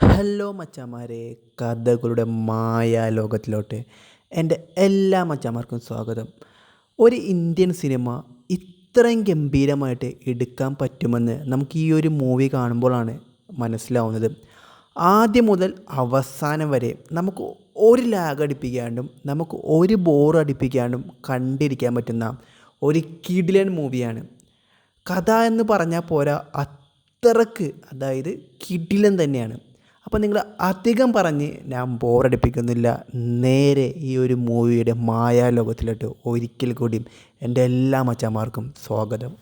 Hello മച്ചാമാരെ കഥകളുടെ മായ ലോകത്തിലോട്ട് എന്റെ എല്ലാ മച്ചാമാർക്കും സ്വാഗതം. ഒരു ഇന്ത്യൻ സിനിമ ഇത്രയും ഗംഭീരമായിട്ട് എടുക്കാൻ പറ്റുമെന്ന് നമുക്ക് ഈ ഒരു മൂവി കാണുമ്പോഴാണ് മനസ്സിലാവുന്നത്. ആദ്യം മുതൽ അവസാനം വരെ നമുക്ക് ഒരു ലാഗ് അടിപ്പിക്കാണ്ടും നമുക്ക് ഒരു ബോർ അടിപ്പിക്കാണ്ടും കണ്ടിരിക്കാൻ പറ്റുന്ന ഒരു കിഡിലൻ മൂവിയാണ്. കഥ എന്ന് പറഞ്ഞാൽ പോരാ അത്രയ്ക്ക് അതായത് കിഡിലൻ തന്നെയാണ്. അപ്പോൾ നിങ്ങൾ അധികം പറഞ്ഞ് ഞാൻ ബോറടിപ്പിക്കുന്നില്ല. നേരെ ഈ ഒരു മൂവിയുടെ മായാലോകത്തിലോട്ട് ഒരിക്കൽ കൂടിയും എന്റെ എല്ലാ മച്ചന്മാർക്കും സ്വാഗതം.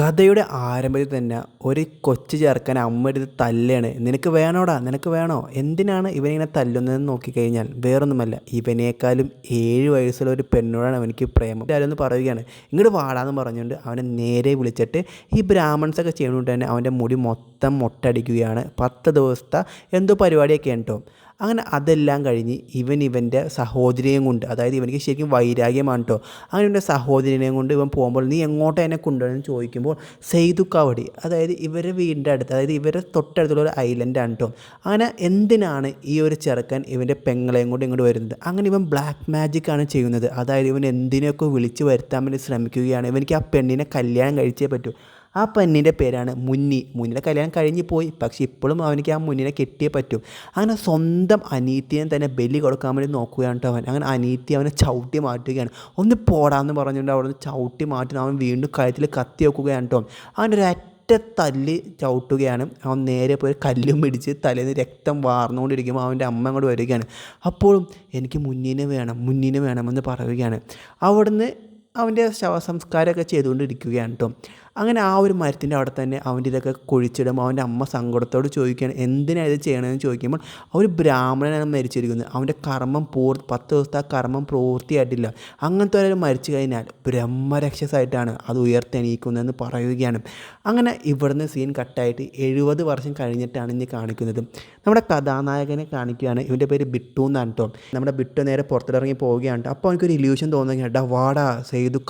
കഥയുടെ ആരംഭത്തിൽ തന്നെ ഒരു കൊച്ചു ചേർക്കാൻ അമ്മ എടുത്ത് തല്ലാണ്. നിനക്ക് വേണോടാ? നിനക്ക് വേണോ? എന്തിനാണ് ഇവനിങ്ങനെ തല്ലുന്നതെന്ന് നോക്കിക്കഴിഞ്ഞാൽ? വേറൊന്നുമല്ല. ഇവനേക്കാളും ഏഴ് വയസ്സുള്ള ഒരു പെണ്ണോടാണ് അവനിക്ക് പ്രേമം. ആരൊന്ന് പറയുകയാണ്. ഇങ്ങോട്ട് വാടാന്ന് പറഞ്ഞുകൊണ്ട് അവനെ നേരെ വിളിച്ചിട്ട് ഈ ബ്രാഹ്മൺസൊക്കെ ചെയ്യുന്നതുകൊണ്ട് തന്നെ അവന്റെ മുടി മൊത്തം മൊട്ടടിക്കുകയാണ്. പത്ത് ദിവസത്തെ എന്തോ പരിപാടിയൊക്കെ കേട്ടോ അങ്ങനെ അതെല്ലാം കഴിഞ്ഞ് ഇവൻ ഇവന്റെ സഹോദരിയെയും കൊണ്ട് അതായത് ഇവനിക്ക് ശരിക്കും വൈരാഗ്യമാണ് കേട്ടോ അങ്ങനെ ഇവന്റെ സഹോദരിനെയും കൊണ്ട് ഇവൻ പോകുമ്പോൾ നീ എങ്ങോട്ട് എന്നെ കൊണ്ടുപോകണമെന്ന് ചോദിക്കുമ്പോൾ സെയ്തുക്കാവടി അതായത് ഇവരെ വീടിന്റെ അടുത്ത് അതായത് ഇവരെ തൊട്ടടുത്തുള്ള ഒരു ഐലൻഡാണ് കേട്ടോ അങ്ങനെ എന്തിനാണ് ഈ ഒരു ചെറുക്കൻ ഇവന്റെ പെങ്ങളെയും കൊണ്ട് ഇങ്ങോട്ട് വരുന്നത്? അങ്ങനെ ഇവൻ ബ്ലാക്ക് മാജിക് ആണ് ചെയ്യുന്നത്. അതായത് ഇവൻ എന്തിനെയൊക്കെ വിളിച്ച് വരുത്താൻ വേണ്ടി ശ്രമിക്കുകയാണ്. ഇവനിക്ക് ആ പെണ്ണിനെ കല്യാണം കഴിച്ചേ പറ്റൂ. ആ പെണ്ണിന്റെ പേരാണ് മുന്നി. മുന്നിയുടെ കല്യാണം കഴിഞ്ഞ് പോയി. പക്ഷേ ഇപ്പോഴും അവനിക്ക് ആ മുന്നിനെ കെട്ടിയേ പറ്റും. അങ്ങനെ സ്വന്തം അനീത്തിയെ തന്നെ ബലി കൊടുക്കാൻ വേണ്ടി നോക്കുകയാണ് കേട്ടോ അവൻ. അങ്ങനെ അനീത്തി അവനെ ചവിട്ടി മാറ്റുകയാണ്. ഒന്ന് പോടാന്ന് പറഞ്ഞുകൊണ്ട് അവിടെ നിന്ന് ചവിട്ടി മാറ്റി അവൻ വീണ്ടും കഴുത്തിൽ കത്തി വെക്കുകയാണ് കേട്ടോ അവന്റെ ഒരു ഒറ്റ തല്ല് ചവിട്ടുകയാണ്. അവൻ നേരെ പോയി കല്ലും പിടിച്ച് തലേന്ന് രക്തം വാർന്നുകൊണ്ടിരിക്കുമ്പോൾ അവന്റെ അമ്മ അങ്ങോട്ട് വരികയാണ്. അപ്പോഴും എനിക്ക് മുന്നിനെ വേണം മുന്നിനെ വേണമെന്ന് പറയുകയാണ്. അവിടുന്ന് അവന്റെ ശവസംസ്കാരമൊക്കെ ചെയ്തുകൊണ്ടിരിക്കുകയാണ് കേട്ടോ. അങ്ങനെ ആ ഒരു മരത്തിന്റെ അവിടെ തന്നെ അവന്റെ ഇതൊക്കെ കുഴിച്ചിടും. അവന്റെ അമ്മ സങ്കടത്തോട് ചോദിക്കുകയാണ് എന്തിനാണ് ഇത് ചെയ്യണമെന്ന് ചോദിക്കുമ്പോൾ ആ ഒരു ബ്രാഹ്മണനാണ് മരിച്ചിരിക്കുന്നത്. അവന്റെ കർമ്മം പൂർ പത്ത് ദിവസത്തെ ആ കർമ്മം പൂർത്തിയായിട്ടില്ല. അങ്ങനത്തെ ഒരാൾ മരിച്ചു കഴിഞ്ഞാൽ ബ്രഹ്മരക്ഷസായിട്ടാണ് അത് ഉയർത്തെണീക്കുന്നതെന്ന് പറയുകയാണ്. അങ്ങനെ ഇവിടുന്ന് സീൻ കട്ടായിട്ട് എഴുപത് വർഷം കഴിഞ്ഞിട്ടാണ് ഇനി കാണിക്കുന്നത്. നമ്മുടെ കഥാനായകനെ കാണിക്കുകയാണ്. ഇവന്റെ പേര് ബിട്ടു എന്നാണ് കേട്ടോ. നമ്മുടെ ബിട്ടു നേരെ പുറത്തിറങ്ങി പോവുകയാണ്. അപ്പോൾ അവനക്കൊരു ഇല്യൂഷൻ തോന്നുകയാണ്. വാടാ വാടാ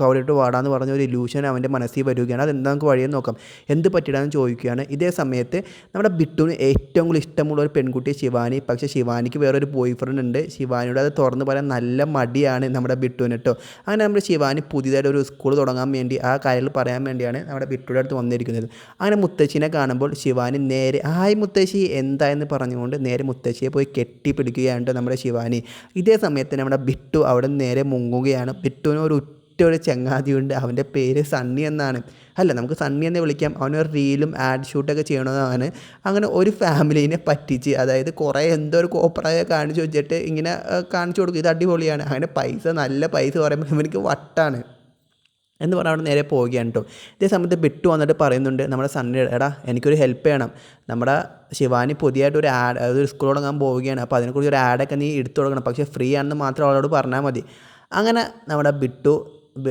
കവളിട്ട് വാടാ വാടാന്ന് പറഞ്ഞ ഒരു ഇല്യൂഷൻ അവന്റെ മനസ്സിൽ വരികയാണ്. അതെന്താ നമുക്ക് വഴിയെന്ന് നോക്കാം. എന്ത് പറ്റിയിടാന്ന് ചോദിക്കുകയാണ്. ഇതേ സമയത്ത് നമ്മുടെ ബിട്ടുവിന് ഏറ്റവും കൂടുതൽ ഇഷ്ടമുള്ള ഒരു പെൺകുട്ടി ശിവാനി. പക്ഷേ ശിവാനിക്ക് വേറൊരു ബോയ് ഫ്രണ്ട് ഉണ്ട്. ശിവാനിയുടെ അത് തുറന്ന് പറയാൻ നല്ല മടിയാണ് നമ്മുടെ ബിട്ടുവിന് കേട്ടോ അങ്ങനെ നമ്മുടെ ശിവാനി പുതിയതായിട്ട് ഒരു സ്കൂൾ തുടങ്ങാൻ വേണ്ടി ആ കാര്യങ്ങൾ പറയാൻ വേണ്ടിയാണ് നമ്മുടെ ബിട്ടുവിന്റെ അടുത്ത് വന്നിരിക്കുന്നത്. അങ്ങനെ മുത്തശ്ശിനെ കാണുമ്പോൾ ശിവാനി നേരെ ഹായ് മുത്തശ്ശി എന്തായെന്ന് പറഞ്ഞുകൊണ്ട് നേരെ മുത്തശ്ശിയെ പോയി കെട്ടിപ്പിടിക്കുകയാണ് നമ്മുടെ ശിവാനി. ഇതേ സമയത്ത് നമ്മുടെ ബിട്ടു അവിടെ നേരെ മുങ്ങുകയാണ്. ബിട്ടുവിന് ഒരു ഒറ്റ ഒരു ചങ്ങാതിയുണ്ട്. അവന്റെ പേര് സണ്ണി എന്നാണ്. അല്ല നമുക്ക് സണ്ണി എന്ന് വിളിക്കാം. അവനൊരു റീലും ആഡ് ഷൂട്ടൊക്കെ ചെയ്യണമെന്നാണ് അങ്ങനെ ഒരു ഫാമിലീനെ പറ്റിച്ച് അതായത് കുറേ എന്തോ ഒരു കോപ്പറായ കാണിച്ചു വെച്ചിട്ട് ഇങ്ങനെ കാണിച്ചു കൊടുക്കും. ഇത് അടിപൊളിയാണ്. അങ്ങനെ പൈസ നല്ല പൈസ പറയുമ്പോൾ എനിക്ക് വട്ടാണ്. എന്ന് പറഞ്ഞാൽ അവിടെ നേരെ പോവുകയാണ് കേട്ടോ ഇതേ സമയത്ത് ബിട്ടു വന്നിട്ട് പറയുന്നുണ്ട് നമ്മുടെ സണ്ണി എടാ എനിക്കൊരു ഹെൽപ്പ് ചെയ്യണം. നമ്മുടെ ശിവാനി പുതിയതായിട്ട് ഒരു ആഡ് ഒരു സ്കൂൾ തുടങ്ങാൻ പോവുകയാണ്. അപ്പോൾ അതിനെക്കുറിച്ച് ഒരു ആഡൊക്കെ നീ എടുത്തു കൊടുക്കണം പക്ഷേ ഫ്രീ ആണെന്ന് മാത്രം അവളോട് പറഞ്ഞാൽ മതി. അങ്ങനെ നമ്മുടെ ബിട്ടു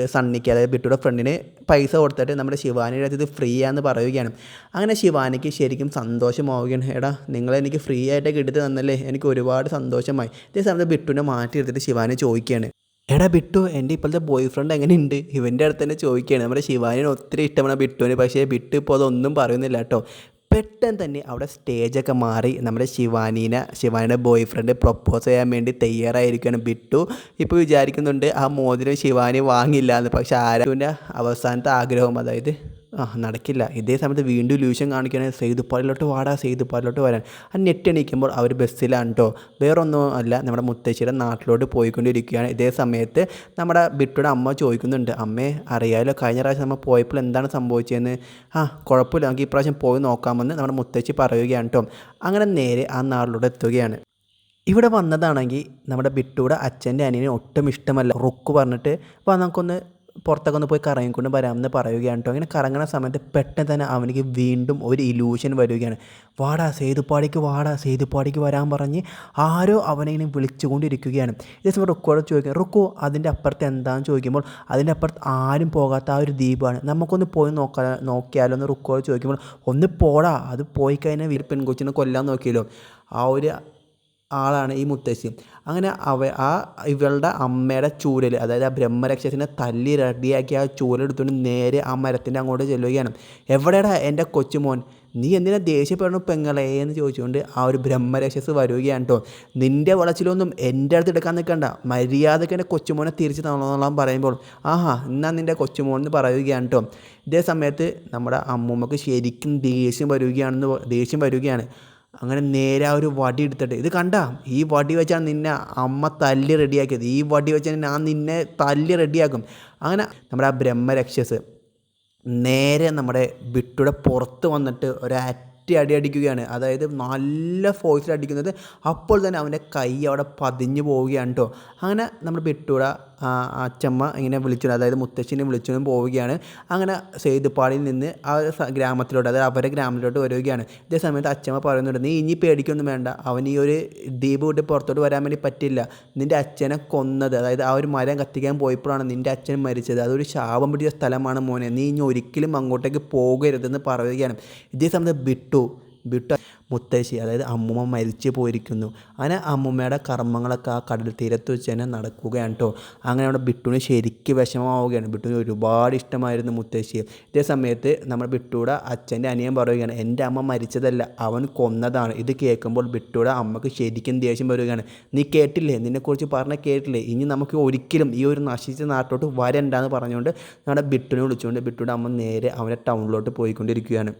സണ്ണിക്ക് അതായത് ബിട്ടുടെ ഫ്രണ്ടിന് പൈസ കൊടുത്തിട്ട് നമ്മുടെ ശിവാനിയുടെ അടുത്ത് ഫ്രീ ആണെന്ന് പറയുകയാണ്. അങ്ങനെ ശിവാനിക്ക് ശരിക്കും സന്തോഷമാവുകയാണ്. എടാ നിങ്ങളെനിക്ക് ഫ്രീ ആയിട്ട് എടുത്ത് തന്നല്ലേ? എനിക്ക് ഒരുപാട് സന്തോഷമായി. ഇതേ സമയത്ത് ബിട്ടുവിനെ മാറ്റി എടുത്തിട്ട് ശിവാനി ചോദിക്കുകയാണ്. എടാ ബിട്ടു എന്റെ ഇപ്പോഴത്തെ ബോയ് ഫ്രണ്ട് എങ്ങനെയുണ്ട്? ഇവന്റെ അടുത്ത് തന്നെ ചോദിക്കുകയാണ്. നമ്മുടെ ശിവാനിന് ഒത്തിരി ഇഷ്ടമാണ് ബിട്ടുവിന്. പക്ഷേ ബിട്ടു ഇപ്പോൾ അതൊന്നും പറയുന്നില്ല കേട്ടോ. പെട്ടെന്ന് തന്നെ അവിടെ സ്റ്റേജൊക്കെ മാറി നമ്മുടെ ശിവാനീനെ ശിവാനിയുടെ ബോയ് ഫ്രണ്ട് പ്രൊപ്പോസ് ചെയ്യാൻ വേണ്ടി തയ്യാറായിരിക്കുകയാണ് ബിട്ടു. ഇപ്പോൾ വിചാരിക്കുന്നുണ്ട് ആ മോതിരം ശിവാനി വാങ്ങില്ല എന്ന് പക്ഷേ ആരാന്റെ അവസാനത്തെ ആഗ്രഹം? അതായത് ആ നടക്കില്ല. ഇതേ സമയത്ത് വീണ്ടും ലൂഷൻ കാണിക്കുകയാണെങ്കിൽ സെയ്തുപ്പാലിലോട്ട് വാടാ സെയ്തുപ്പാലിലോട്ട് വരാൻ. ആ നെറ്റ് എണീക്കുമ്പോൾ അവർ ബസ്സിലാണ് കേട്ടോ വേറൊന്നും അല്ല നമ്മുടെ മുത്തശ്ശിയുടെ നാട്ടിലോട്ട് പോയിക്കൊണ്ടിരിക്കുകയാണ്. ഇതേ സമയത്ത് നമ്മുടെ ബിട്ടുടെ അമ്മ ചോദിക്കുന്നുണ്ട് അമ്മേ അറിയാമല്ലോ കഴിഞ്ഞ പ്രാവശ്യം നമ്മൾ പോയപ്പോൾ എന്താണ് സംഭവിച്ചതെന്ന്? ആ കുഴപ്പമില്ല നമുക്ക് ഈ പ്രാവശ്യം പോയി നോക്കാമെന്ന് നമ്മുടെ മുത്തശ്ശി പറയുകയാണ് കേട്ടോ അങ്ങനെ നേരെ ആ നാളിലൂടെ എത്തുകയാണ്. ഇവിടെ വന്നതാണെങ്കിൽ നമ്മുടെ ബിട്ടുയുടെ അച്ഛന്റെ അനിയനെ ഒട്ടും ഇഷ്ടമല്ല. റുക്ക് പറഞ്ഞിട്ട് അപ്പോൾ നമുക്കൊന്ന് പുറത്തൊക്കെ ഒന്ന് പോയി കറങ്ങിക്കൊണ്ട് വരാമെന്ന് പറയുകയാണ് കേട്ടോ. അങ്ങനെ കറങ്ങുന്ന സമയത്ത് പെട്ടെന്ന് തന്നെ അവനിക്ക് വീണ്ടും ഒരു ഇലൂഷൻ വരികയാണ്. വാടാ സേതുപ്പാടിക്ക് വാടാ സേതുപ്പാടിക്ക് വരാൻ പറഞ്ഞ് ആരോ അവനെ ഇങ്ങനെ വിളിച്ചുകൊണ്ടിരിക്കുകയാണ്. ഇതേ സമയം റുക്കോടെ ചോദിക്കുക റുക്കോ അതിന്റെ അപ്പുറത്ത് എന്താണെന്ന് ചോദിക്കുമ്പോൾ അതിന്റെ അപ്പുറത്ത് ആരും പോകാത്ത ആ ഒരു ദ്വീപാണ്. നമുക്കൊന്ന് പോയി നോക്കാ നോക്കിയാലോ? എന്ന് റുക്കോടെ ചോദിക്കുമ്പോൾ ഒന്ന് പോടാ അത് പോയി കഴിഞ്ഞാൽ പെൺകൊച്ചിനെ കൊല്ലാൻ നോക്കിയല്ലോ. ആ ഒരു ആളാണ് ഈ മുത്തശ്ശി. അങ്ങനെ അവ ആ ഇവളുടെ അമ്മയുടെ ചൂരൽ അതായത് ആ ബ്രഹ്മരക്ഷസിനെ തല്ലി റെഡിയാക്കി ആ ചൂരെടുത്തുകൊണ്ട് നേരെ ആ മരത്തിന്റെ അങ്ങോട്ട് ചെല്ലുകയാണ്. എവിടെയാടാ എന്റെ കൊച്ചുമോൻ? നീ എന്തിനാ ദേഷ്യപ്പെടണം പെങ്ങളെ? എന്ന് ചോദിച്ചുകൊണ്ട് ആ ഒരു ബ്രഹ്മരക്ഷസ് വരികയാണ് കേട്ടോ നിന്റെ വളച്ചിലൊന്നും എന്റെ അടുത്ത് എടുക്കാൻ നിൽക്കണ്ട. മര്യാദയ്ക്ക് എന്റെ കൊച്ചുമോനെ തിരിച്ച് തന്നോളാം പറയുമ്പോൾ ആഹാ എന്നാ നിന്റെ കൊച്ചുമോൻ എന്ന് പറയുകയാണ് കേട്ടോ ഇതേ സമയത്ത് നമ്മുടെ അമ്മൂമ്മക്ക് ശരിക്കും ദേഷ്യം വരികയാണെന്ന് ദേഷ്യം വരികയാണ്. അങ്ങനെ നേരെ ആ ഒരു വടി എടുത്തിട്ട് ഇത് കണ്ട? ഈ വടി വെച്ചാണ് നിന്നെ അമ്മ തല്ലി റെഡിയാക്കിയത് ഈ വടി വെച്ചാൽ ഞാൻ നിന്നെ തല്ലി റെഡിയാക്കും അങ്ങനെ നമ്മുടെ ആ ബ്രഹ്മരക്ഷസ് നേരെ നമ്മുടെ ബിട്ടുടെ പുറത്ത് വന്നിട്ട് ഒരു അറ്റി അടി അടിക്കുകയാണ്. അതായത് നല്ല ഫോഴ്സിൽ അടിക്കുന്നത്. അപ്പോൾ തന്നെ അവന്റെ കൈ അവിടെ പതിഞ്ഞു പോവുകയാണ് കേട്ടോ അങ്ങനെ നമ്മുടെ ബിട്ടുടെ ആ, അച്ചമ്മ ഇങ്ങനെ വിളിച്ചു അതായത് മുത്തശ്ശിനെ വിളിച്ചുകൊണ്ട് പോവുകയാണ്. അങ്ങനെ സെയ്തുപ്പാടിൽ നിന്ന് ആ ഗ്രാമത്തിലോട്ട് അതായത് അവരുടെ ഗ്രാമത്തിലോട്ട് വരികയാണ്. ഇതേ സമയത്ത് അച്ചമ്മ പറയുന്നുണ്ട് നീ ഇനി പേടിക്കൊന്നും വേണ്ട. അവൻ ഈ ഒരു ദ്വീപ് വിട്ട് പുറത്തോട്ട് വരാൻ വേണ്ടി പറ്റില്ല. നിന്റെ അച്ഛനെ കൊന്നത് അതായത് ആ ഒരു മരം കത്തിക്കാൻ പോയപ്പോഴാണ് നിന്റെ അച്ഛൻ മരിച്ചത്. അതൊരു ശാപം പിടിച്ച സ്ഥലമാണ് മോനെ. നീ ഇനി ഒരിക്കലും അങ്ങോട്ടേക്ക് പോകരുതെന്ന് പറയുകയാണ്. ഇതേ സമയത്ത് ബിട്ടു ബിട്ടു മുത്തശ്ശി അതായത് അമ്മുമ്മ മരിച്ചു പോയിരിക്കുന്നു. അങ്ങനെ അമ്മുമ്മയുടെ കർമ്മങ്ങളൊക്കെ ആ കടൽ തീരത്ത് വെച്ച് തന്നെ നടക്കുകയാണ് കേട്ടോ അങ്ങനെ അവിടെ ബിട്ടുവിന് ശരിക്കും വിഷമമാവുകയാണ്. ബിട്ടുവിന് ഒരുപാട് ഇഷ്ടമായിരുന്നു മുത്തശ്ശിയെ. ഇതേ സമയത്ത് നമ്മൾ ബിട്ടുവിടെ അച്ഛന്റെ അനിയൻ പറയുകയാണ് എന്റെ അമ്മ മരിച്ചതല്ല അവൻ കൊന്നതാണ്. ഇത് കേൾക്കുമ്പോൾ ബിട്ടുവിടെ അമ്മയ്ക്ക് ശരിക്കും ദേഷ്യം വരികയാണ്. നീ കേട്ടില്ലേ? നിന്നെക്കുറിച്ച് പറഞ്ഞ കേട്ടില്ലേ? ഇനി നമുക്ക് ഒരിക്കലും ഈ ഒരു നശിച്ച നാട്ടിലോട്ട് വരണ്ടെന്ന് പറഞ്ഞുകൊണ്ട് നമ്മുടെ ബിട്ടുവിനെ വിളിച്ചുകൊണ്ട് ബിട്ടുവിടെ അമ്മ നേരെ അവനെ ടൗണിലോട്ട് പോയിക്കൊണ്ടിരിക്കുകയാണ്.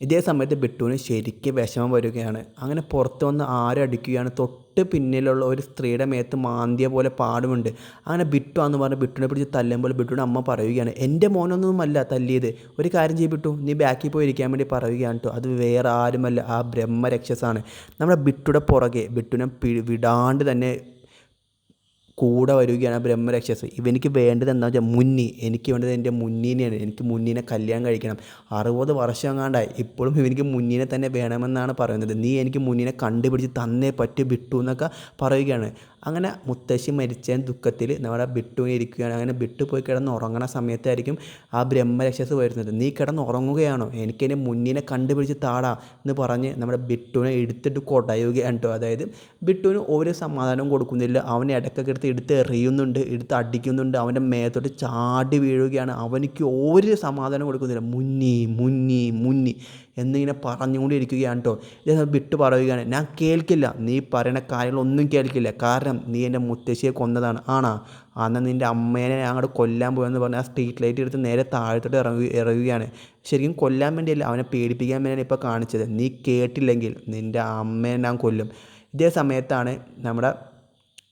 ഇതേ സമയത്ത് ബിട്ടുവിന് ശരിക്കും വിഷമം വരികയാണ്. അങ്ങനെ പുറത്ത് വന്ന് ആരും അടിക്കുകയാണ്. തൊട്ട് പിന്നിലുള്ള ഒരു സ്ത്രീയുടെ മേത്ത് മാന്തിയ പോലെ പാടുമുണ്ട്. അങ്ങനെ ബിട്ടു എന്ന് പറഞ്ഞ് ബിട്ടുവിനെ പിടിച്ച് തല്ലുമ്പോൾ ബിട്ടുവിന്റെ അമ്മ പറയുകയാണ് എന്റെ മോനൊന്നുമല്ല തല്ലിയത്. ഒരു കാര്യം ചെയ്യും ബിട്ടു നീ ബാക്കിൽ പോയി ഇരിക്കാൻ വേണ്ടി പറയുകയാണ് കേട്ടോ അത് വേറെ ആരുമല്ല. ആ ബ്രഹ്മരക്ഷസാണ് നമ്മുടെ ബിട്ടുടെ പുറകെ ബിട്ടുവിനെ വിടാണ്ട് തന്നെ കൂടെ വരികയാണ് ബ്രഹ്മരക്ഷസ് ഇവനിക്ക് വേണ്ടത് എന്താ വെച്ചാൽ മുന്നി. എനിക്ക് വേണ്ടത് എന്റെ മുന്നീനെയാണ്. എനിക്ക് മുന്നീനെ കല്യാണം കഴിക്കണം. അറുപത് വർഷം എങ്ങാണ്ടായി ഇപ്പോഴും ഇവനിക്ക് മുന്നീനെ തന്നെ വേണമെന്നാണ് പറയുന്നത്. നീ എനിക്ക് മുന്നീനെ കണ്ടുപിടിച്ച് തന്നേ പറ്റി വിട്ടു എന്നൊക്കെ പറയുകയാണ്. അങ്ങനെ മുത്തശ്ശി മരിച്ച ദുഃഖത്തിൽ നമ്മുടെ ബിട്ടുവിനെ ഇരിക്കുകയാണ് അങ്ങനെ ബിട്ടു പോയി കിടന്ന് ഉറങ്ങണ സമയത്തായിരിക്കും ആ ബ്രഹ്മരക്ഷസ് വരുന്നത്. നീ കിടന്ന് ഉറങ്ങുകയാണോ? എനിക്ക് എന്റെ മുന്നിനെ കണ്ടുപിടിച്ച് താടാ എന്ന് പറഞ്ഞ് നമ്മുടെ ബിട്ടുവിനെ എടുത്തിട്ട് കൊടയുകയാണ് കേട്ടോ. അതായത് ബിട്ടുവിന് ഒരു സമാധാനവും കൊടുക്കുന്നില്ല. അവനെ ഇടയ്ക്കൊക്കെ എടുത്ത് എടുത്ത് എറിയുന്നുണ്ട് എടുത്ത് അടിക്കുന്നുണ്ട്. അവന്റെ മേത്തോട്ട് ചാടി വീഴുകയാണ്. അവനിക്ക് ഒരു സമാധാനം കൊടുക്കുന്നില്ല. മുന്നി മുന്നി മുന്നി. എന്നിങ്ങനെ പറഞ്ഞുകൊണ്ടിരിക്കുകയാണ് കേട്ടോ ഇദ്ദേഹം വിട്ടു പറയുകയാണ് ഞാൻ കേൾക്കില്ല. നീ പറയുന്ന കാര്യങ്ങളൊന്നും കേൾക്കില്ല. കാരണം നീ എന്റെ മുത്തശ്ശിയെ കൊന്നതാണ്. ആണാ? അന്ന് നിന്റെ അമ്മേനെ ഞാൻ അങ്ങോട്ട് കൊല്ലാൻ പോയെന്ന് പറഞ്ഞ് ആ സ്ട്രീറ്റ് ലൈറ്റ് എടുത്ത് നേരെ താഴത്തോട്ട് ഇറങ്ങി ഇറങ്ങുകയാണ്. ശരിക്കും കൊല്ലാൻ വേണ്ടിയല്ല അവനെ പേടിപ്പിക്കാൻ വേണ്ടിയാണ് ഇപ്പോൾ കാണിച്ചത്. നീ കേട്ടില്ലെങ്കിൽ നിന്റെ അമ്മേനെ ഞാൻ കൊല്ലും. ഇതേ സമയത്താണ് നമ്മുടെ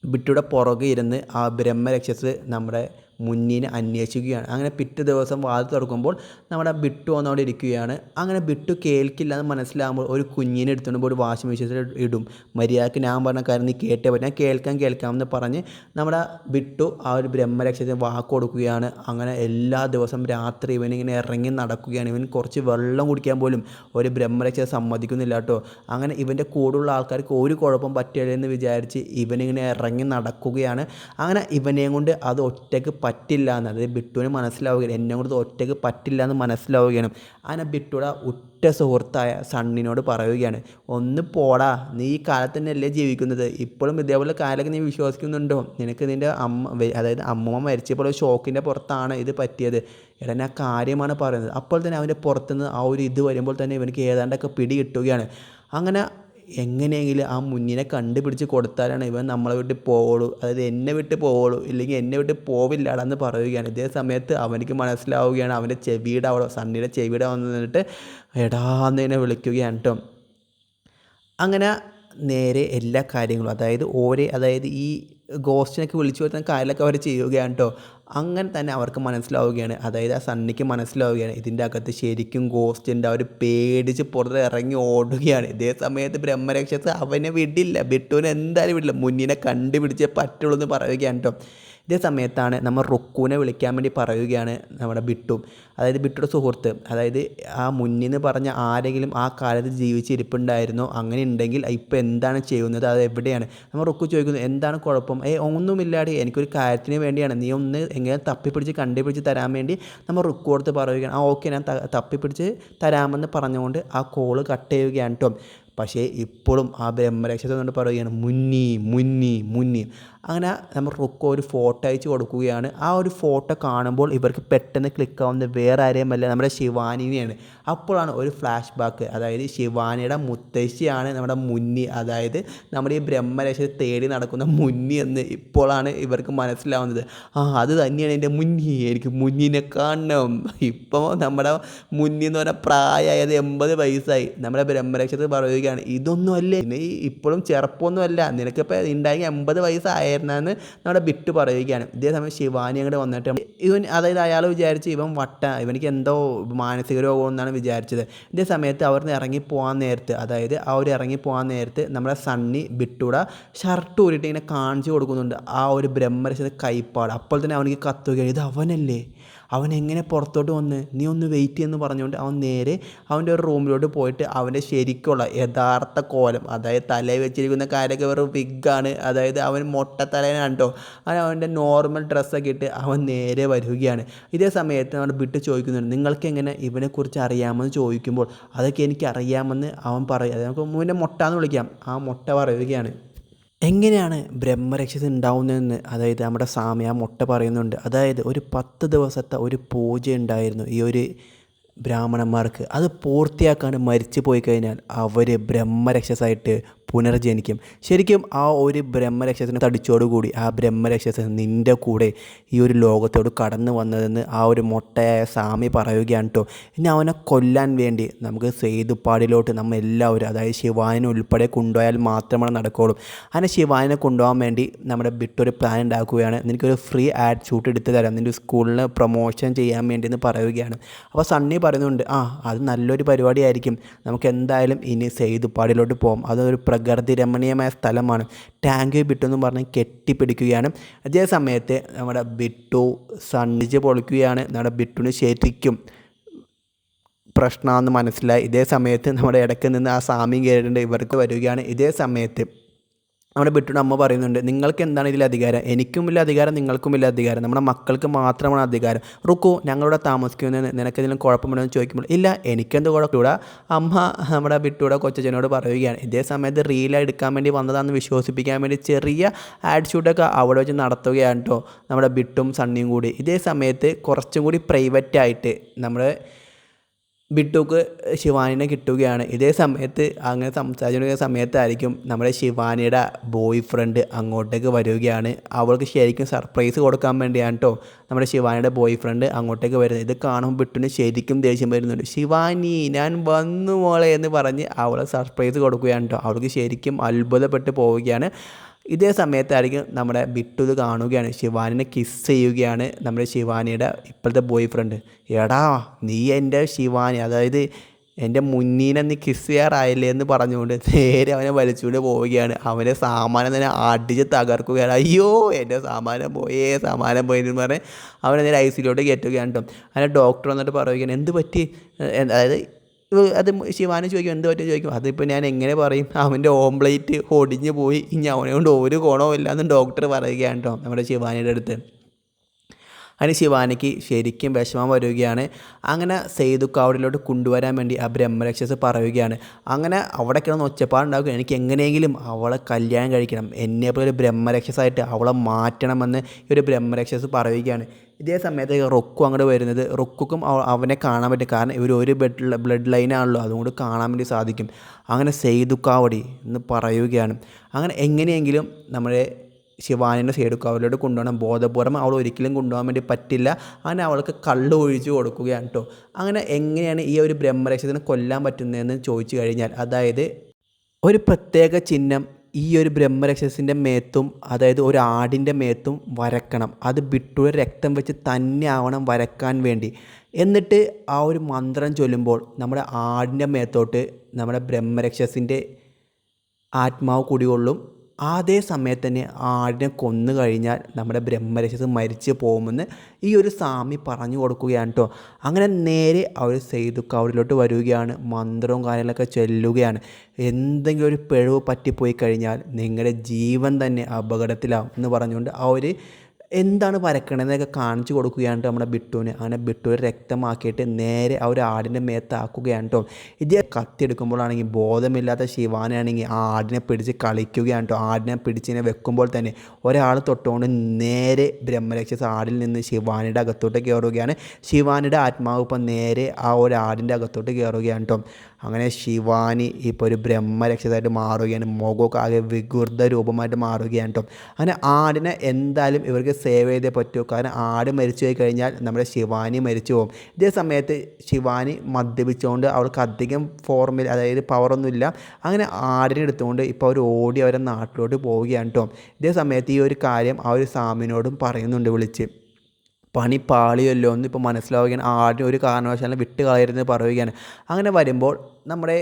ബിട്ടിയുടെ പുറകെ ഇരുന്ന് ആ ബ്രഹ്മരക്ഷസ് നമ്മുടെ മുന്നിനെ അന്വേഷിക്കുകയാണ്. അങ്ങനെ പിറ്റേ ദിവസം വാതിൽ തുറക്കുമ്പോൾ നമ്മുടെ ബിട്ടു വന്നവിടെ ഇരിക്കുകയാണ്. അങ്ങനെ ബിട്ടു കേൾക്കില്ല എന്ന് മനസ്സിലാകുമ്പോൾ ഒരു കുഞ്ഞിനെ എടുത്തുകൊണ്ട് പോയി വാഷിംഗ് മെഷീനിൽ ഇടും. മര്യാദയ്ക്ക് ഞാൻ പറഞ്ഞ കാര്യം നീ കേട്ടേ പറ്റും. ഞാൻ കേൾക്കാം കേൾക്കാം എന്ന് പറഞ്ഞ് നമ്മുടെ ബിട്ടു ആ ഒരു ബ്രഹ്മരക്ഷത്തിന് വാക്ക് കൊടുക്കുകയാണ്. അങ്ങനെ എല്ലാ ദിവസം രാത്രി ഇവനിങ്ങനെ ഇറങ്ങി നടക്കുകയാണ്. ഇവൻ കുറച്ച് വെള്ളം കുടിക്കാൻ പോലും ഒരു ബ്രഹ്മരക്ഷ സമ്മതിക്കുന്നില്ല കേട്ടോ. അങ്ങനെ ഇവന്റെ കൂടെയുള്ള ആൾക്കാർക്ക് ഒരു കുഴപ്പം പറ്റില്ലെന്ന് വിചാരിച്ച് ഇവനിങ്ങനെ ഇറങ്ങി നടക്കുകയാണ്. അങ്ങനെ ഇവനെയും കൊണ്ട് അത് ഒറ്റയ്ക്ക് പറ്റില്ല എന്ന് അതായത് ബിട്ടുവിന് മനസ്സിലാവുകയാണ് എന്നെ കൊണ്ട് ഒറ്റയ്ക്ക് പറ്റില്ല എന്ന് മനസ്സിലാവുകയാണ്. അങ്ങനെ ബിട്ടുടെ ഉറ്റ സുഹൃത്തായ സണ്ണിനോട് പറയുകയാണ് ഒന്ന് പോടാ നീ ഈ കാലത്ത് തന്നെയല്ലേ ജീവിക്കുന്നത്? ഇപ്പോഴും ഇതേപോലെ കാലൊക്കെ നീ വിശ്വസിക്കുന്നുണ്ടോ? നിനക്ക് നിന്റെ അമ്മ അതായത് അമ്മമ്മ മരിച്ചപ്പോൾ ഷോക്കിന്റെ പുറത്താണ് ഇത് പറ്റിയത്. എടാ ഞാൻ കാര്യമാണ് പറയുന്നത്. അപ്പോൾ തന്നെ അവന്റെ പുറത്തുനിന്ന് ആ ഒരു ഇത് വരുമ്പോൾ തന്നെ ഇവനിക്ക് ഏതാണ്ടൊക്കെ പിടി കിട്ടുകയാണ് അങ്ങനെ എങ്ങനെയെങ്കിലും ആ മുന്നിനെ കണ്ടുപിടിച്ച് കൊടുത്താലാണ് ഇവൻ നമ്മളെ വിട്ട് പോവുള്ളൂ. അതായത് എന്നെ വിട്ട് പോവുള്ളൂ ഇല്ലെങ്കിൽ എന്നെ വിട്ട് പോവില്ലാടാന്ന് പറയുകയാണ്. ഇതേ സമയത്ത് അവനിക്ക് മനസ്സിലാവുകയാണ് അവന്റെ ചെവിയുടെ അവിടെ സണ്ണിയുടെ ചെവിയുടെ വന്ന് നിന്നിട്ട് എടാന്ന് വിളിക്കുകയാണ് കേട്ടോ. അങ്ങനെ നേരെ എല്ലാ കാര്യങ്ങളും അതായത് ഓരേ അതായത് ഈ ഗോസ്റ്റിനൊക്കെ വിളിച്ചു വരുത്താൻ കാര്യമൊക്കെ അവർ ചെയ്യുകയാണ് കേട്ടോ അങ്ങനെ തന്നെ അവർക്ക് മനസ്സിലാവുകയാണ്. അതായത് ആ സണ്ണിക്ക് മനസ്സിലാവുകയാണ്. ഇതിന്റെ അകത്ത് ശരിക്കും ഗോസ്റ്റ് അവർ പേടിച്ച് പുറത്ത് ഇറങ്ങി ഓടുകയാണ്. ഇതേ സമയത്ത് ബ്രഹ്മരക്ഷസ് അവനെ വിടില്ല. ബിട്ടുവിനെ എന്തായാലും വിടില്ല. മുന്നിനെ കണ്ടുപിടിച്ചേ പറ്റുള്ളൂ എന്ന് പറയുകയാണ് കേട്ടോ ഇതേ സമയത്താണ് നമ്മൾ റുക്കുവിനെ വിളിക്കാൻ വേണ്ടി പറയുകയാണ് നമ്മുടെ ബിട്ടു. അതായത് ബിട്ടുടെ സുഹൃത്ത് അതായത് ആ മുന്നിൽ നിന്ന് പറഞ്ഞ ആരെങ്കിലും ആ കാലത്ത് ജീവിച്ചിരിപ്പുണ്ടായിരുന്നോ അങ്ങനെ ഉണ്ടെങ്കിൽ ഇപ്പോൾ എന്താണ് ചെയ്യുന്നത് അത് എവിടെയാണ്? നമ്മൾ റുക്കു ചോദിക്കുന്നു എന്താണ് കുഴപ്പം? ഏ ഒന്നുമില്ലാടി എനിക്കൊരു കാര്യത്തിന് വേണ്ടിയാണ്. നീ ഒന്ന് എങ്ങനെ തപ്പിപ്പിടിച്ച് കണ്ടുപിടിച്ച് തരാൻ വേണ്ടി നമ്മൾ റുക്കു കൊടുത്ത് പറയുകയാണ്. ആ ഓക്കെ ഞാൻ തപ്പിപ്പിടിച്ച് തരാമെന്ന് പറഞ്ഞുകൊണ്ട് ആ കോൾ കട്ട് ചെയ്യുകയാണ് കേട്ടോ പക്ഷേ ഇപ്പോഴും ആ ബ്രഹ്മരക്ഷസം കൊണ്ട് പറയുകയാണ് മുന്നി മുന്നി മുന്നി. അങ്ങനെ നമ്മൾ റുക്കോ ഒരു ഫോട്ടോ അയച്ച് കൊടുക്കുകയാണ്. ആ ഒരു ഫോട്ടോ കാണുമ്പോൾ ഇവർക്ക് പെട്ടെന്ന് ക്ലിക്ക് ആവുന്ന വേറെ ആരെയുമല്ല നമ്മുടെ ശിവാനിനെയാണ്. അപ്പോഴാണ് ഒരു ഫ്ലാഷ് ബാക്ക് അതായത് ശിവാനിയുടെ മുത്തശ്ശിയാണ് നമ്മുടെ മുന്നി. അതായത് നമ്മുടെ ഈ ബ്രഹ്മരക്ഷ തേടി നടക്കുന്ന മുന്നി എന്ന് ഇപ്പോഴാണ് ഇവർക്ക് മനസ്സിലാവുന്നത്. ആ അത് തന്നെയാണ് എന്റെ മുന്നി. എനിക്ക് മുന്നിനെ കാണണം. ഇപ്പോൾ നമ്മുടെ മുന്നി എന്ന് പറഞ്ഞാൽ പ്രായമായത് എൺപത് വയസ്സായി. നമ്മുടെ ബ്രഹ്മരക്ഷത്ത് പറയുകയാണ് ഇതൊന്നും അല്ലേ ഇപ്പോഴും ചെറുപ്പമൊന്നുമല്ല. നിനക്കിപ്പോൾ ഉണ്ടായി എൺപത് വയസ്സായിരുന്നെന്ന് നമ്മുടെ ബിട്ട് പറയുകയാണ്. ഇതേസമയം ശിവാനി അങ്ങോട്ട് വന്നിട്ട് ഇവൻ അതായത് അയാൾ വിചാരിച്ച് ഇവൻ വട്ട ഇവനിക്ക് എന്തോ മാനസിക രോഗം എന്നാണ് വിചാരിച്ചത്. ഇതേ സമയത്ത് അവർ ഇറങ്ങി പോകാൻ നേരത്ത് അതായത് ആ ഒരു ഇറങ്ങി പോകാൻ നേരത്ത് നമ്മുടെ സണ്ണി ബിട്ടൂടെ ഷർട്ട് ഊരിട്ട് ഇങ്ങനെ കാണിച്ചു കൊടുക്കുന്നുണ്ട്. ആ ഒരു ബ്രഹ്മരക്ഷത കൈപ്പാട്. അപ്പോൾ തന്നെ അവനിക്ക് കത്തുകയാണ് ഇത് അവനല്ലേ? അവൻ എങ്ങനെ പുറത്തോട്ട് വന്ന്? നീ ഒന്ന് വെയിറ്റ് എന്ന് പറഞ്ഞുകൊണ്ട് അവൻ നേരെ അവന്റെ ഒരു റൂമിലോട്ട് പോയിട്ട് അവന്റെ ശരിക്കുള്ള യഥാർത്ഥ കോലം അതായത് തലയിൽ വെച്ചിരിക്കുന്ന കാര്യമൊക്കെ വെറും വിഗാണ് അതായത് അവൻ മൊട്ട മൊട്ടത്തലേനാണ് കേട്ടോ അവൻ അവന്റെ നോർമൽ ഡ്രസ്സൊക്കെ ഇട്ട് അവൻ നേരെ വരികയാണ്. ഇതേ സമയത്ത് നമ്മൾ വിട്ട് ചോദിക്കുന്നുണ്ട് നിങ്ങൾക്ക് എങ്ങനെ ഇവനെക്കുറിച്ച് അറിയാമെന്ന്? ചോദിക്കുമ്പോൾ അതൊക്കെ എനിക്ക് അറിയാമെന്ന് അവൻ പറയും. അത് നമുക്ക് മുന്നേ മൊട്ട എന്ന് വിളിക്കാം. ആ മൊട്ട പറയുകയാണ്. എങ്ങനെയാണ് ബ്രഹ്മരക്ഷസ് ഉണ്ടാവുന്നതെന്ന്? അതായത് നമ്മുടെ സ്വാമി ആ മുട്ട പറയുന്നുണ്ട്. അതായത് ഒരു പത്ത് ദിവസത്തെ ഒരു പൂജ ഉണ്ടായിരുന്നു ഈ ഒരു ബ്രാഹ്മണന്മാർക്ക്. അത് പൂർത്തിയാക്കാണ്ട് മരിച്ചു പോയി കഴിഞ്ഞാൽ അവർ ബ്രഹ്മരക്ഷസായിട്ട് പുനർജനിക്കും. ശരിക്കും ആ ഒരു ബ്രഹ്മരക്ഷസിനെ തടിച്ചോടുകൂടി ആ ബ്രഹ്മരക്ഷസൻ നിന്റെ കൂടെ ഈ ഒരു ലോകത്തോട് കടന്നു വന്നതെന്ന് ആ ഒരു മൊട്ടയായ സ്വാമി പറയുകയാണ് കേട്ടോ ഇനി അവനെ കൊല്ലാൻ വേണ്ടി നമുക്ക് സേതുപ്പാടിലോട്ട് നമ്മൾ എല്ലാവരും അതായത് ശിവാനിനെ ഉൾപ്പെടെ കൊണ്ടുപോയാൽ മാത്രമാണ് നടക്കുകയുള്ളൂ അങ്ങനെ ശിവാനിനെ കൊണ്ടുപോകാൻ വേണ്ടി നമ്മുടെ ബിട്ടൊരു പ്ലാൻ ഉണ്ടാക്കുകയാണ്. നിനക്കൊരു ഫ്രീ ആഡ് ഷൂട്ട് എടുത്ത് തരാം. നിന്റെ സ്കൂളിന് പ്രൊമോഷൻ ചെയ്യാൻ വേണ്ടി എന്ന് പറയുകയാണ്. അപ്പോൾ സണ്ണി പറയുന്നുണ്ട് ആ അത് നല്ലൊരു പരിപാടിയായിരിക്കും. നമുക്ക് എന്തായാലും ഇനി സേതുപ്പാടിലോട്ട് പോകും. അതൊരു പ്രകൃതി രമണീയമായ സ്ഥലമാണ്. ടാങ്ക് ബിട്ടു എന്ന് പറഞ്ഞ് കെട്ടിപ്പിടിക്കുകയാണ്. അതേ സമയത്ത് നമ്മുടെ ബിട്ടു സണ്ണിച്ച് പൊളിക്കുകയാണ്. നമ്മുടെ ബിട്ടുവിന് ശരിക്കും പ്രശ്നമാണെന്ന് മനസ്സിലായി. ഇതേ സമയത്ത് നമ്മുടെ ഇടയ്ക്ക് നിന്ന് ആ സാമ്യം കയറിയിട്ടുണ്ട്. ഇവർക്ക് വരികയാണ്. ഇതേ സമയത്ത് നമ്മുടെ ബിട്ടുടെ അമ്മ പറയുന്നുണ്ട് നിങ്ങൾക്ക് എന്താണ് ഇതിൽ അധികാരം? എനിക്കും ഇല്ല അധികാരം നിങ്ങൾക്കും ഇല്ല അധികാരം. നമ്മുടെ മക്കൾക്ക് മാത്രമാണ് അധികാരം. റുക്കു ഞങ്ങളിവിടെ താമസിക്കുന്നതിന് നിനക്കെന്തെങ്കിലും കുഴപ്പമുണ്ടോ? എന്ന് ചോദിക്കുമ്പോൾ ഇല്ല എനിക്കെന്ത് കുഴപ്പമില്ല. അമ്മ നമ്മുടെ ബിട്ടുടെ കൊച്ചച്ചനോട് പറയുകയാണ് ഇതേ സമയത്ത് റീൽ എടുക്കാൻ വേണ്ടി വന്നതാണെന്ന് വിശ്വസിപ്പിക്കാൻ വേണ്ടി ചെറിയ ആഡ് ഷൂട്ടൊക്കെ അവിടെ വെച്ച് നടത്തുകയാണ് കേട്ടോ നമ്മുടെ ബിട്ടും സണ്ണിയും കൂടി. ഇതേ സമയത്ത് കുറച്ചും കൂടി പ്രൈവറ്റായിട്ട് നമ്മുടെ ബിട്ടുക്ക് ശിവാനിനെ കിട്ടുകയാണ്. ഇതേ സമയത്ത് അങ്ങനെ സംസാരിച്ചുകൊണ്ടിരിക്കുന്ന സമയത്തായിരിക്കും നമ്മുടെ ശിവാനിയുടെ ബോയ് ഫ്രണ്ട് അങ്ങോട്ടേക്ക് വരികയാണ്. അവൾക്ക് ശരിക്കും സർപ്രൈസ് കൊടുക്കാൻ വേണ്ടിയാണ് കേട്ടോ നമ്മുടെ ശിവാനിയുടെ ബോയ് ഫ്രണ്ട് അങ്ങോട്ടേക്ക് വരുന്നത്. ഇത് കാണുമ്പോൾ ബിട്ടുന് ശരിക്കും ദേഷ്യം വരുന്നുണ്ട്. ശിവാനി ഞാൻ വന്നു മോളെ എന്ന് പറഞ്ഞ് അവളെ സർപ്രൈസ് കൊടുക്കുകയാണ് കേട്ടോ അവൾക്ക് ശരിക്കും അത്ഭുതപ്പെട്ട് പോവുകയാണ്. ഇതേ സമയത്തായിരിക്കും നമ്മുടെ ബിട്ടു ഇത് കാണുകയാണ്. ശിവാനിനെ കിസ് ചെയ്യുകയാണ് നമ്മുടെ ശിവാനിയുടെ ഇപ്പോഴത്തെ ബോയ് ഫ്രണ്ട് എടാ നീ എന്റെ ശിവാനി. അതായത് എന്റെ മുന്നീനെ നീ കിസ് ചെയ്യാറായില്ലേ എന്ന് പറഞ്ഞുകൊണ്ട് നേരെ അവനെ വലിച്ചുകൊണ്ട് പോവുകയാണ്. അവനെ സാമാനം തന്നെ അടിച്ച് തകർക്കുകയാണ്. അയ്യോ എന്റെ സാമാനം പോയേ സാമാനം പോയി എന്ന് പറഞ്ഞ് അവനെ നേരെ ഐ സിയിലോട്ട് കയറ്റുകയാണ് കേട്ടോ. അങ്ങനെ ഡോക്ടർ വന്നിട്ട് പറയുകയാണ് എന്ത് പറ്റി? അതായത് അത് ശിവാനി ചോദിക്കും എന്ത് പറ്റും? ചോദിക്കും അതിപ്പോൾ ഞാൻ എങ്ങനെ പറയും? അവന്റെ ഓംപ്ലേറ്റ് ഒടിഞ്ഞു പോയി. ഇനി അവനെ കൊണ്ട് ഒരു ഗുണവും ഇല്ലാന്ന് ഡോക്ടർ പറയുകയാണ് കേട്ടോ നമ്മുടെ ശിവാനിയുടെ അടുത്ത്. അതിന് ശിവാനിക്ക് ശരിക്കും വിഷമം വരികയാണ്. അങ്ങനെ സേതുക്കാവടിലോട്ട് കൊണ്ടുവരാൻ വേണ്ടി ആ ബ്രഹ്മരക്ഷസ് പറയുകയാണ്. അങ്ങനെ അവിടെ കിടന്ന് ഒച്ചപ്പാടുണ്ടാക്കും. എനിക്ക് എങ്ങനെയെങ്കിലും അവളെ കല്യാണം കഴിക്കണം. എന്നെപ്പോലെ ഒരു ബ്രഹ്മരക്ഷസായിട്ട് അവളെ മാറ്റണമെന്ന് ഈ ഒരു ബ്രഹ്മരക്ഷസ് പറയുകയാണ്. ഇതേ സമയത്ത് റൊക്കു അങ്ങോട്ട് വരുന്നത്. റൊക്കുക്കും അവനെ കാണാൻ പറ്റും. കാരണം ഇവർ ഒരു ബെഡ് ബ്ലഡ് ലൈനാണല്ലോ അതുകൊണ്ട് കാണാൻ വേണ്ടി സാധിക്കും. അങ്ങനെ സെയ്തുക്കാവടി എന്ന് പറയുകയാണ്. അങ്ങനെ എങ്ങനെയെങ്കിലും നമ്മുടെ ശിവാനിന്റെ സെയ്തുക്കാവിലോട്ട് കൊണ്ടുപോകണം. ബോധപൂർവം അവൾ ഒരിക്കലും കൊണ്ടുപോകാൻ വേണ്ടി പറ്റില്ല. അങ്ങനെ അവൾക്ക് കള്ള് ഒഴിച്ചു കൊടുക്കുകയാണ് കേട്ടോ അങ്ങനെ എങ്ങനെയാണ് ഈ ഒരു ബ്രഹ്മരക്ഷത്തിനെ കൊല്ലാൻ പറ്റുന്നതെന്ന് ചോദിച്ചു കഴിഞ്ഞാൽ അതായത് ഒരു പ്രത്യേക ചിഹ്നം ഈ ഒരു ബ്രഹ്മരക്ഷസിന്റെ മേത്തും അതായത് ഒരു ആടിന്റെ മേത്തും വരക്കണം. അത് ബിട്ടുടെ രക്തം വെച്ച് തന്നെ ആവണം വരക്കാൻ വേണ്ടി. എന്നിട്ട് ആ ഒരു മന്ത്രം ചൊല്ലുമ്പോൾ നമ്മുടെ ആടിന്റെ മേത്തോട്ട് നമ്മുടെ ബ്രഹ്മരക്ഷസിന്റെ ആത്മാവ് കുടികൊള്ളും. അതേ സമയത്ത് തന്നെ ആടിനെ കൊന്നു കഴിഞ്ഞാൽ നമ്മുടെ ബ്രഹ്മരക്ഷസ് മരിച്ചു പോകുമെന്ന് ഈ ഒരു സ്വാമി പറഞ്ഞു കൊടുക്കുകയാണ് കേട്ടോ അങ്ങനെ നേരെ അവർ സെയ്തുക്കാവടിലോട്ട് വരികയാണ് മന്ത്രവും കാര്യങ്ങളൊക്കെ ചൊല്ലുകയാണ്. എന്തെങ്കിലും ഒരു പിഴവ് പറ്റിപ്പോയി കഴിഞ്ഞാൽ നിങ്ങളുടെ ജീവൻ തന്നെ അപകടത്തിലാവും എന്ന് പറഞ്ഞുകൊണ്ട് ആ ഒരു എന്താണ് വരക്കണതെന്നൊക്കെ കാണിച്ചു കൊടുക്കുകയാണ് കേട്ടോ നമ്മുടെ ബിട്ടുവിന്. അങ്ങനെ ബിട്ടുവിനെ രക്തമാക്കിയിട്ട് നേരെ ആ ഒരു ആടിന്റെ മേത്താക്കുകയാണ് കേട്ടോ. ഇത് കത്തിയെടുക്കുമ്പോഴാണെങ്കിൽ ബോധമില്ലാത്ത ശിവാനാണെങ്കിൽ ആ ആടിനെ പിടിച്ച് കളിക്കുകയാണ് കേട്ടോ. ആടിനെ പിടിച്ചിനെ വെക്കുമ്പോൾ തന്നെ ഒരാൾ തൊട്ടുകൊണ്ട് നേരെ ബ്രഹ്മരക്ഷസ് ആടിൽ നിന്ന് ശിവാനിയുടെ അകത്തോട്ട് കയറുകയാണ്. ശിവാനിയുടെ ആത്മാവ് ഇപ്പം നേരെ ആ ഒരു ആടിന്റെ അകത്തോട്ട് കയറുകയാണ് കേട്ടോ. അങ്ങനെ ശിവാനി ഇപ്പോൾ ഒരു ബ്രഹ്മരക്ഷിതായിട്ട് മാറുകയാണ്. മുഖമൊക്കെ ആകെ വികൃത രൂപമായിട്ട് മാറുകയാണ് കേട്ടോ. അങ്ങനെ ആടിനെ എന്തായാലും ഇവർക്ക് സേവ് ചെയ്തേ പറ്റൂ. കാരണം ആട് മരിച്ചു പോയി കഴിഞ്ഞാൽ നമ്മുടെ ശിവാനി മരിച്ചു പോകും. ഇതേ സമയത്ത് ശിവാനി മദ്യപിച്ചുകൊണ്ട് അവൾക്ക് അധികം ഫോർമിൽ അതായത് പവറൊന്നുമില്ല അങ്ങനെ ആടിനെ എടുത്തുകൊണ്ട് ഇപ്പോൾ അവർ ഓടി അവരെ നാട്ടിലോട്ട് പോവുകയാണ് കേട്ടോ. ഇതേ സമയത്ത് ഈ ഒരു കാര്യം ആ ഒരു സാമിനോടും പറയുന്നുണ്ട് വിളിച്ച്. പണി പാളിയല്ലോ എന്ന് ഇപ്പോൾ മനസ്സിലാവുകയാണ്. ആടിനെ ഒരു കാരണവശാലും വിട്ട് കളയരുതെന്ന് പറയുകയാണ്. അങ്ങനെ വരുമ്പോൾ നമ്മുടെ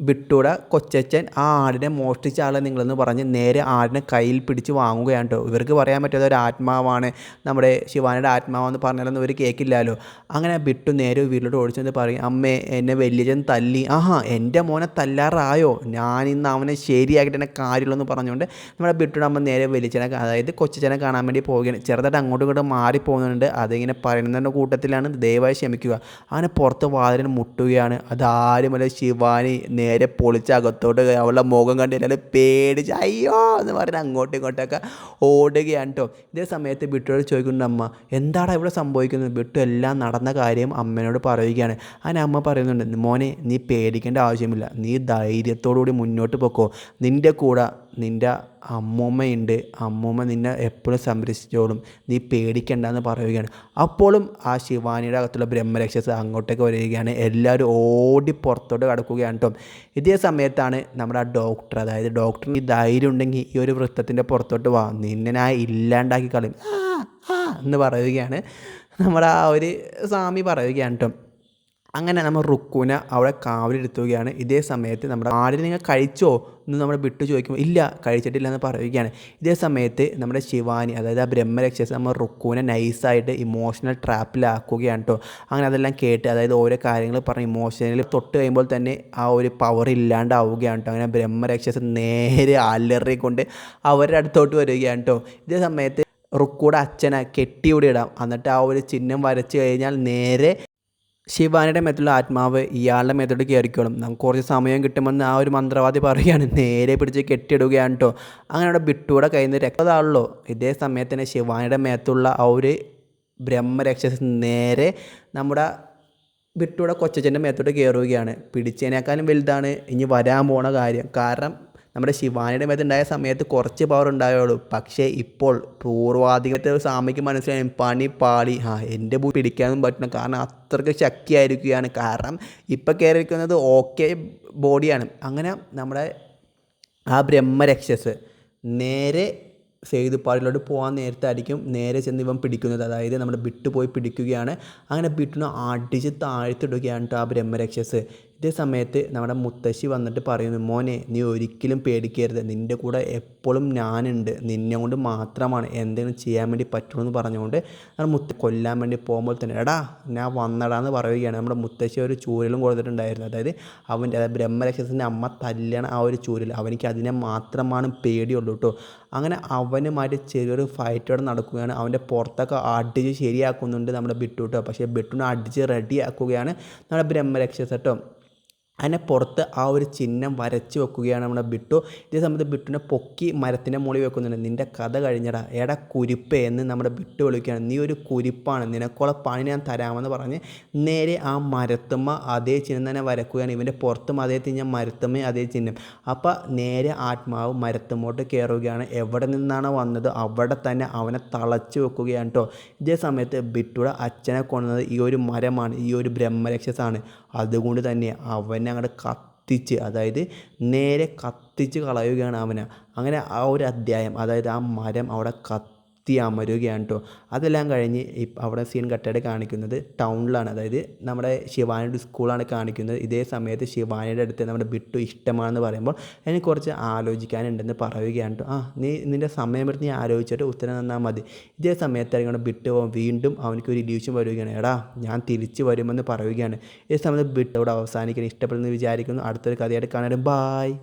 ബിട്ടൂടെ കൊച്ചച്ഛൻ ആ ആടിനെ മോഷ്ടിച്ച ആളെ നിങ്ങളെന്ന് പറഞ്ഞ് നേരെ ആടിനെ കയ്യിൽ പിടിച്ച് വാങ്ങുകയാണ് കേട്ടോ ഇവർക്ക് പറയാൻ പറ്റാത്ത ഒരു ആത്മാവാണ് നമ്മുടെ ശിവാനിയുടെ ആത്മാവെന്ന് പറഞ്ഞാലൊന്നും ഇവർ കേൾക്കില്ലല്ലോ അങ്ങനെ ബിട്ടു നേരെ വീട്ടിലോട്ട് ഓടിച്ചെന്ന് പറയും അമ്മേ എന്നെ വലിയച്ഛൻ തല്ലി. ആഹാ എന്റെ മോനെ തല്ലാറായോ? ഞാൻ ഇന്ന് അവനെ ശരിയാക്കിയിട്ട് എന്നെ കാര്യമുള്ളൂ എന്ന് പറഞ്ഞുകൊണ്ട് നമ്മുടെ ബിട്ടുടെ അമ്മ നേരെ വലിയച്ഛനെ അതായത് കൊച്ചച്ഛനെ കാണാൻ വേണ്ടി പോവുകയാണ്. ചെറുതായിട്ട് അങ്ങോട്ടും ഇങ്ങോട്ടും മാറി പോകുന്നുണ്ട്. അതിങ്ങനെ പറയുന്നതിന്റെ കൂട്ടത്തിലാണ് ദയവായി ക്ഷമിക്കുക. അങ്ങനെ പുറത്ത് വാതിലിന് മുട്ടുകയാണ്. അതാരുമല്ല ശിവാനി നേരെ പൊളിച്ച് അകത്തോട്ട് അവളുടെ മുഖം കണ്ട് കഴിഞ്ഞാൽ പേടിച്ച് അയ്യോ എന്ന് പറഞ്ഞ് അങ്ങോട്ടും ഇങ്ങോട്ടൊക്കെ ഓടുകയാണ് കേട്ടോ ഇതേ സമയത്ത് ബിട്ടോട് ചോദിക്കുന്നുണ്ട് അമ്മ എന്താണ് ഇവിടെ സംഭവിക്കുന്നത്? ബിട്ടു എല്ലാം നടന്ന കാര്യം അമ്മേനോട് പറയുകയാണ്. അതിന് അമ്മ പറയുന്നുണ്ട് മോനെ നീ പേടിക്കേണ്ട ആവശ്യമില്ല. നീ ധൈര്യത്തോടു കൂടി മുന്നോട്ട് പൊക്കോ. നിന്റെ കൂടെ നിന്റെ അമ്മൂമ്മയുണ്ട് അമ്മൂമ്മ നിന്നെ എപ്പോഴും സംരക്ഷിച്ചോളും. നീ പേടിക്കണ്ട എന്ന് പറയുകയാണ്. അപ്പോഴും ആ ശിവാനിയുടെ അകത്തുള്ള ബ്രഹ്മരക്ഷസ് അങ്ങോട്ടേക്ക് വരികയാണ്. എല്ലാവരും ഓടി പുറത്തോട്ട് കടക്കുകയാണ് കേട്ടോ. ഇതേ സമയത്താണ് നമ്മുടെ ആ ഡോക്ടർ അതായത് ഡോക്ടറിന് ധൈര്യം ഉണ്ടെങ്കിൽ ഈ ഒരു വൃത്തത്തിന്റെ പുറത്തോട്ട് വാ. നിന്നെ ഞാൻ ഇല്ലാണ്ടാക്കി കളയും. എന്ന് പറയുകയാണ്. നമ്മുടെ ആ ഒരു സ്വാമി പറയുകയാണ് കേട്ടോ. അങ്ങനെ നമ്മൾ റുക്കുന അവിടെ കാവലെടുത്തുകയാണ് ഇതേ സമയത്ത് നമ്മുടെ ആടിനെ നിങ്ങൾ കഴിച്ചോ എന്ന് നമ്മൾ വിട്ടു ചോദിക്കുമ്പോൾ ഇല്ല കഴിച്ചിട്ടില്ല എന്ന് പറയുകയാണ്. ഇതേ സമയത്ത് നമ്മുടെ ശിവാനി അതായത് ആ ബ്രഹ്മരക്ഷസ് നമ്മൾ റുക്കുവിനെ നൈസായിട്ട് ഇമോഷണൽ ട്രാപ്പിലാക്കുകയാണ് കേട്ടോ അങ്ങനെ അതെല്ലാം കേട്ട് അതായത് ഓരോ കാര്യങ്ങൾ പറഞ്ഞ് ഇമോഷണലി തൊട്ട് കഴിയുമ്പോൾ തന്നെ ആ ഒരു പവർ ഇല്ലാണ്ടാവുകയാണ് കേട്ടോ അങ്ങനെ ബ്രഹ്മരക്ഷസ് നേരെ അലറിക്കൊണ്ട് അവരുടെ അടുത്തോട്ട് വരികയാണ് കേട്ടോ ഇതേ സമയത്ത് റുക്കൂടെ അച്ഛനെ കെട്ടിയൂടെ ഇടാം എന്നിട്ട് ആ ഒരു ചിഹ്നം വരച്ച് കഴിഞ്ഞാൽ നേരെ ശിവാനിയുടെ മേത്തുള്ള ആത്മാവ് ഇയാളുടെ മേത്തോട്ട് കയറിക്കോളും. നമുക്ക് കുറച്ച് സമയം കിട്ടുമെന്ന് ആ ഒരു മന്ത്രവാദി പറയുകയാണ്. നേരെ പിടിച്ച് കെട്ടിയിടുകയാണ് കേട്ടോ അങ്ങനെ അവിടെ ബിട്ടൂടെ കയ്യിൽ നിന്ന് രക്തതാണല്ലോ ഇതേ സമയത്തിന് ശിവാനിയുടെ മേത്തുള്ള ആ ഒരു ബ്രഹ്മരക്ഷസ് നേരെ നമ്മുടെ ബിട്ടൂടെ കൊച്ചച്ഛന്റെ മേത്തോട്ട് കയറുകയാണ്. പിടിച്ചതിനേക്കാളും വലുതാണ്. ഇനി വരാൻ പോണ കാര്യം. കാരണം നമ്മുടെ ശിവാനിയുടെ മേത്തുണ്ടായ സമയത്ത് കുറച്ച് പവർ ഉണ്ടായുള്ളൂ. പക്ഷേ ഇപ്പോൾ പൂർവാധികത്തെ സ്വാമിക്ക് മനസ്സിലായി പണി പാളി ആ എന്റെ ഭൂ പിടിക്കാനും പറ്റണം. കാരണം അത്രയ്ക്ക് ശക്തിയായിരിക്കുകയാണ്. കാരണം ഇപ്പം കയറിയിരിക്കുന്നത് ഓക്കെ ബോഡിയാണ് അങ്ങനെ നമ്മുടെ ആ ബ്രഹ്മരക്ഷസ് നേരെ സേതുപ്പാടിലോട്ട് പോകാൻ നേരത്തായിരിക്കും നേരെ ചെന്ന് ഇവൻ പിടിക്കുന്നത്. അതായത് നമ്മുടെ ബിട്ട് പോയി പിടിക്കുകയാണ്. അങ്ങനെ ബിട്ടിനെ അടിച്ച് താഴ്ത്തിടുകയാണ് ആ ബ്രഹ്മരക്ഷസ്. ഇതേ സമയത്ത് നമ്മുടെ മുത്തശ്ശി വന്നിട്ട് പറയുന്നു മോനെ നീ ഒരിക്കലും പേടിക്കരുത്. നിന്റെ കൂടെ എപ്പോഴും ഞാനുണ്ട്. നിന്നെ കൊണ്ട് മാത്രമാണ് എന്തെങ്കിലും ചെയ്യാൻ വേണ്ടി പറ്റുമെന്ന് പറഞ്ഞുകൊണ്ട് നമ്മുടെ മുത്ത കൊല്ലാൻ വേണ്ടി പോകുമ്പോൾ തന്നെ എടാ ഞാൻ വന്നടാന്ന് പറയുകയാണ്. നമ്മുടെ മുത്തശ്ശി ഒരു ചൂരലും കൊടുത്തിട്ടുണ്ടായിരുന്നു. അതായത് അവന്റെ അതായത് ബ്രഹ്മരക്ഷസിന്റെ അമ്മ തല്ലണ ആ ഒരു ചൂരൽ. അവനിക്ക് അതിനെ മാത്രമാണ് പേടിയുള്ളൂ കേട്ടോ. അങ്ങനെ അവനുമായിട്ട് ചെറിയൊരു ഫൈറ്റ് അവിടെ നടക്കുകയാണ്. അവന്റെ പുറത്തൊക്കെ അടിച്ച് ശരിയാക്കുന്നുണ്ട് നമ്മുടെ ബിട്ടു കേട്ടോ. പക്ഷേ ബിട്ടുനെ അടിച്ച് റെഡിയാക്കുകയാണ് നമ്മുടെ ബ്രഹ്മരക്ഷസ് കേട്ടോ. അതിനെ പുറത്ത് ആ ഒരു ചിഹ്നം വരച്ച് വെക്കുകയാണ് നമ്മുടെ ബിട്ടു. ഇതേ സമയത്ത് ബിട്ടുവിനെ പൊക്കി മരത്തിന്റെ മുകളിൽ വെക്കുന്നുണ്ട്. നിന്റെ കഥ കഴിഞ്ഞടാ. എടാ കുരിപ്പേ എന്ന് നമ്മുടെ ബിട്ടു വിളിക്കുകയാണ്. നീ ഒരു കുരിപ്പാണ്. നിനക്കുള്ള പണി ഞാൻ തരാമെന്ന് പറഞ്ഞ് നേരെ ആ മരത്തുമ്മ അതേ ചിഹ്നം തന്നെ വരക്കുകയാണ്. ഇവന്റെ പുറത്തും അതേ ചിഹ്നം മരത്തുമ്മ അതേ ചിഹ്നം. അപ്പോൾ നേരെ ആത്മാവ് മരത്തുമോട്ട് കയറുകയാണ്. എവിടെ നിന്നാണ് വന്നത്? അവിടെ തന്നെ അവനെ തളച്ച് വെക്കുകയാണ് കേട്ടോ. ഇതേ സമയത്ത് ബിട്ടുടെ അച്ഛനെ കൊണ്ടുവന്നത് ഈ ഒരു മരമാണ്. ഈ ഒരു ബ്രഹ്മരക്ഷസാണ് അതുകൊണ്ട് തന്നെ അവനെ അങ്ങോട്ട് കത്തിച്ച് അതായത് നേരെ കത്തിച്ച് കളയുകയാണ് അവനെ. അങ്ങനെ ആ ഒരു അധ്യായം അതായത് ആ മരം അവിടെ കത്തി അമരുകയാണ് കേട്ടോ അതെല്ലാം കഴിഞ്ഞ് ഇപ്പം അവിടെ സീൻ കട്ടായിട്ട് കാണിക്കുന്നത് ടൗണിലാണ്. അതായത് നമ്മുടെ ശിവാനിയുടെ സ്കൂളാണ് കാണിക്കുന്നത്. ഇതേ സമയത്ത് ശിവാനിയുടെ അടുത്ത് നമ്മുടെ ബിട്ടു ഇഷ്ടമാണെന്ന് പറയുമ്പോൾ എനിക്ക് കുറച്ച് ആലോചിക്കാനുണ്ടെന്ന് പറയുകയാണ് കേട്ടോ ആ നീ നിന്റെ സമയം എടുത്ത് നീ ആലോചിച്ചിട്ട് ഉത്തരം തന്നാൽ മതി. ഇതേ സമയത്തായിരിക്കും ബിട്ട് പോകും വീണ്ടും അവനക്ക് ഒരു ഇല്യൂഷൻ വരികയാണ്. എടാ ഞാൻ തിരിച്ച് വരുമെന്ന് പറയുകയാണ്. ഇതേ സമയത്ത് ബിട്ടു അവിടെ അവസാനിക്കാൻ ഇഷ്ടപ്പെടുന്നു വിചാരിക്കുന്നു. അടുത്തൊരു കഥയായിട്ട് കാണാനും ബായ്